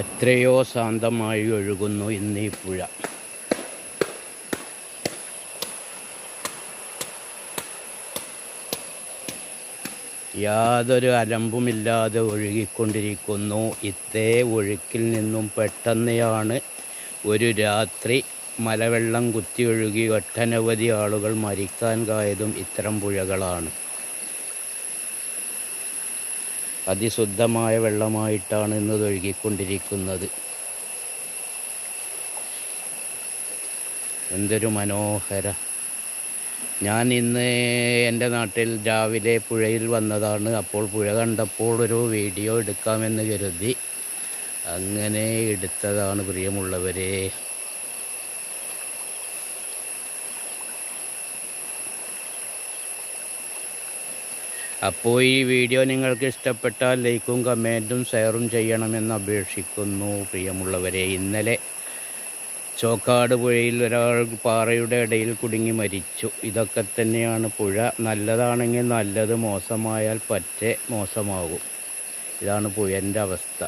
എത്രയോ ശാന്തമായി ഒഴുകുന്നു ഇന്നീ പുഴ. യാതൊരു അലമ്പുമില്ലാതെ ഒഴുകിക്കൊണ്ടിരിക്കുന്നു. ഇത്തേ ഒഴുക്കിൽ നിന്നും പെട്ടെന്നെയാണ് ഒരു രാത്രി മലവെള്ളം കുത്തിയൊഴുകി ഒട്ടനവധി ആളുകൾ മരിക്കാൻ കായതും ഇത്തരം പുഴകളാണ്. അതിശുദ്ധമായ വെള്ളമായിട്ടാണ് ഇന്ന് ഒഴുകിക്കൊണ്ടിരിക്കുന്നത്. എന്തൊരു മനോഹര. ഞാൻ ഇന്ന് എന്റെ നാട്ടിൽ രാവിലെ പുഴയിൽ വന്നതാണ്. അപ്പോൾ പുഴ കണ്ടപ്പോൾ ഒരു വീഡിയോ എടുക്കാമെന്ന് കരുതി. അങ്ങനെ എടുത്തതാണ് പ്രിയമുള്ളവരെ. അപ്പോൾ ഈ വീഡിയോ നിങ്ങൾക്ക് ഇഷ്ടപ്പെട്ടാൽ ലൈക്കും കമന്റും ഷെയറും ചെയ്യണമെന്ന് അപേക്ഷിക്കുന്നു. പ്രിയമുള്ളവരെ ഇന്നലെ ചോക്കാട് പുഴയിൽ ഒരാൾ പാറയുടെ ഇടയിൽ കുടുങ്ങി മരിച്ചു. ഇതൊക്കെ തന്നെയാണ് പുഴ. നല്ലതാണെങ്കിൽ നല്ലത് മോശമായാൽ പറ്റേ മോശമാകും. ഇതാണ് പുഴന്റെ അവസ്ഥ.